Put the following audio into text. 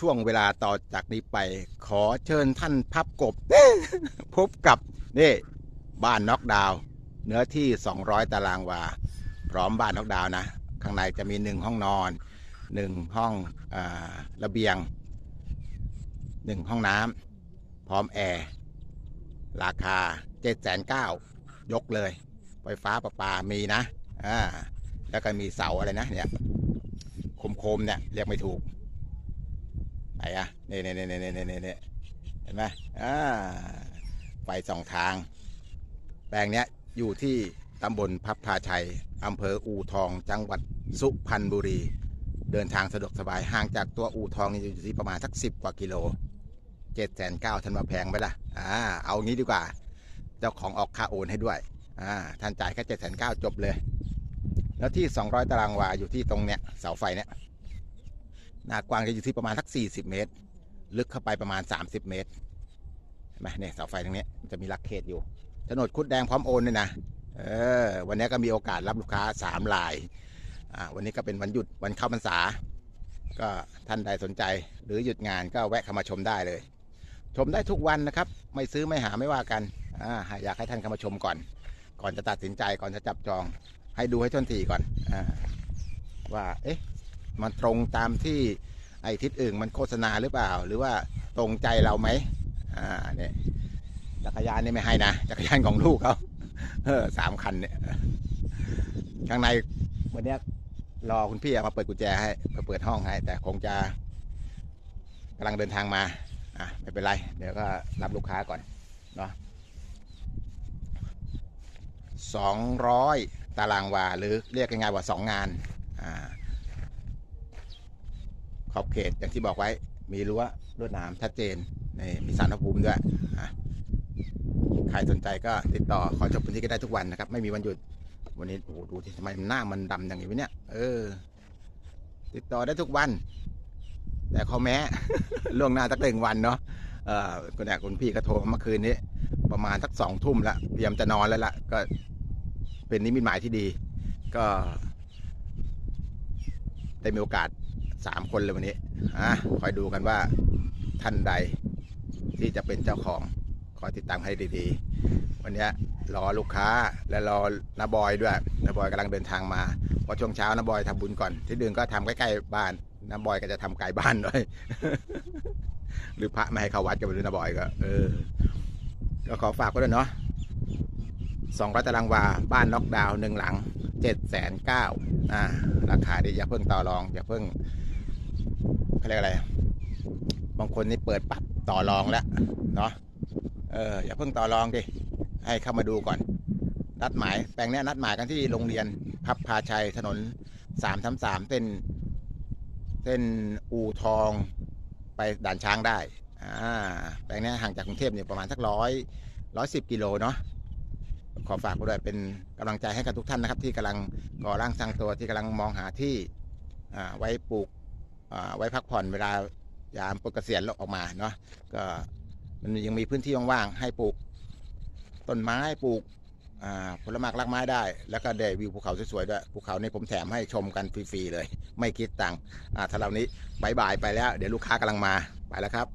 ช่วงเวลาต่อจากนี้ไป ขอเชิญท่านพับกบ พบกับนี่บ้านน็อกดาวเนื้อที่ 200 ตารางวา พร้อมบ้านน็อกดาวนะ ข้างในจะมีหนึ่งห้องนอนหนึ่งห้องอาระเบียงหนึ่งห้องน้ำพร้อมแอร์ ราคาเจ็ดแสนเก้ายกเลย ไฟฟ้าประปามีนะอ่าแล้วก็มีเสาอะไรนะเนี่ย โคมๆเนี่ย เรียกไม่ถูก ไหนอะนี่นี่นี่นี่นี่นี่นี่เห็นไหมอ่าไฟสองทาง แปลงเนี้ยอยู่ที่ตำบลพับพาชัยอำเภออู่ทอง จังหวัดสุพรรณบุรี เดินทางสะดวกสบายห่างจากตัวอู่ทองนี่อยู่ที่ประมาณสักสิบกว่ากิโลเจ็ดแสนเก้าท่านมาแพงไหมล่ะอ่าเอางี้ดีกว่า เจ้าของออกค่าโอนให้ด้วยอ่าท่านจ่ายแค่เจ็ดแสนเก้าจบเลย แล้วที่200ตารางวาอยู่ที่ตรงเนี้ยเสาไฟเนี้ย หน้ากว้างจะอยู่ที่ประมาณสัก 40 เมตร ลึกเข้าไปประมาณ 30 เมตรเห็นไหมเนี่ยเสาไฟตรงนี้จะมีลักเขตอยู่โฉนดคุดแดงพร้อมโอนด้วยนะเออวันนี้ก็มีโอกาสรับลูกค้า3ลายอ่าวันนี้ก็เป็นวันหยุดวันเข้าพรรษา ก็ท่านใดสนใจหรือหยุดงานก็แวะเข้ามาชมได้เลย ชมได้ทุกวันนะครับ ไม่ซื้อไม่หาไม่ว่ากันอ่าอยากให้ท่านเข้ามาชมก่อน ก่อนจะตัดสินใจก่อนจะจับจอง ให้ดูให้ทนทีก่อนอาว่าเอ๊ะ มันตรงตามที่ไอทิศอื่นมันโฆษณาหรือเปล่า หรือว่าตรงใจเราไหมอ่าเนี่ยจักรยานนี่ไม่ให้นะจักรยานของลูกเขาเออสามคันเนี่ยข้างในวันเนี้ยรอคุณพี่มาเปิดกุญแจให้มาเปิดห้องให้ แต่คงจะกำลังเดินทางมาอะไม่เป็นไร เดี๋ยวก็รับลูกค้าก่อนเนาะสองร้อยตารางวาหรือเรียกง่ายๆว่าสองงานอ่า ขอบเขตอย่างที่บอกไว้ มีรั้วลวดหนามชัดเจนนี่มีสารพระภูมิด้วยใครสนใจก็ติดต่อขอจบพื้นที่ก็ได้ทุกวันนะครับ ไม่มีวันหยุด วันนี้โอ้ดูที่ทำไมหน้ามันดำอย่างนี้วะเนี่ย เออ ติดต่อได้ทุกวัน แต่เขาแม้ล่วงหน้าสักหนึ่งวันเนาะเออคุณแม่คุณพี่ก็โทรเมื่อคืนนี้ ประมาณสักสองทุ่มละเตรียมจะนอนแล้วละก็เป็นนิมิตหมายที่ดี ก็ได้มีโอกาส สามคนเลยวันนี้อะคอยดูกันว่าท่านใดที่จะเป็นเจ้าของคอยติดตามให้ดีๆ วันนี้รอลูกค้าและรอนาบอยด้วยนาบอยกำลังเดินทางมาเพอช่วงเช้านาบอยทำบุญก่อน ที่ดื่นก็ทำใกล้ๆบ้านนาบอยก็จะทำไกลบ้านด้วยหรือพระไม่ให้เข้าวัดกันไปดูนาบอยก็ เออก็ขอฝากไว้ด้วยเนาะสองร้อยตารางวา บ้านน็อกดาวน์หนึ่งหลังเจ็ดแสนเก้าอ่าราคาดีอย่าเพิ่งต่อรอง อย่าเพิ่ง เขาเรียกอะไร บางคนนี่เปิดปรับต่อรองแล้วเนาะเอออย่าเพิ่งต่อรองดิให้เข้ามาดูก่อน นัดหมายแปลงนี้นัดหมายกันที่โรงเรียนพับพาชัยถนนสามทัสามเส้น เส้นอู่ทองไปด่านช้างได้อ่าแปลงนี้ห่างจากกรุงเทพเนี่ยประมาณสักร้อยร้อยสิบกิโลเนาะขอฝากด้วยเป็นกำลังใจให้กับทุกท่านนะครับ ที่กำลังก่อร่างสร้างตัวที่กำลังมองหาที่อ่าไว้ปลูก ไว้พักผ่อนเวลายามปลดเกษียณแล้วออกมาเนาะก็มันยังมีพื้นที่ว่างๆให้ปลูกต้นไม้ปลูกอ่าผลไม้รากไม้ได้ แล้วก็ได้วิวภูเขาสวยๆด้วยภูเขานี่ผมแถมให้ชมกันฟรีๆเลย ไม่คิดตังค์อ่าถ้าเรานี้บายบายไปแล้ว เดี๋ยวลูกค้ากำลังมาไปแล้วครับ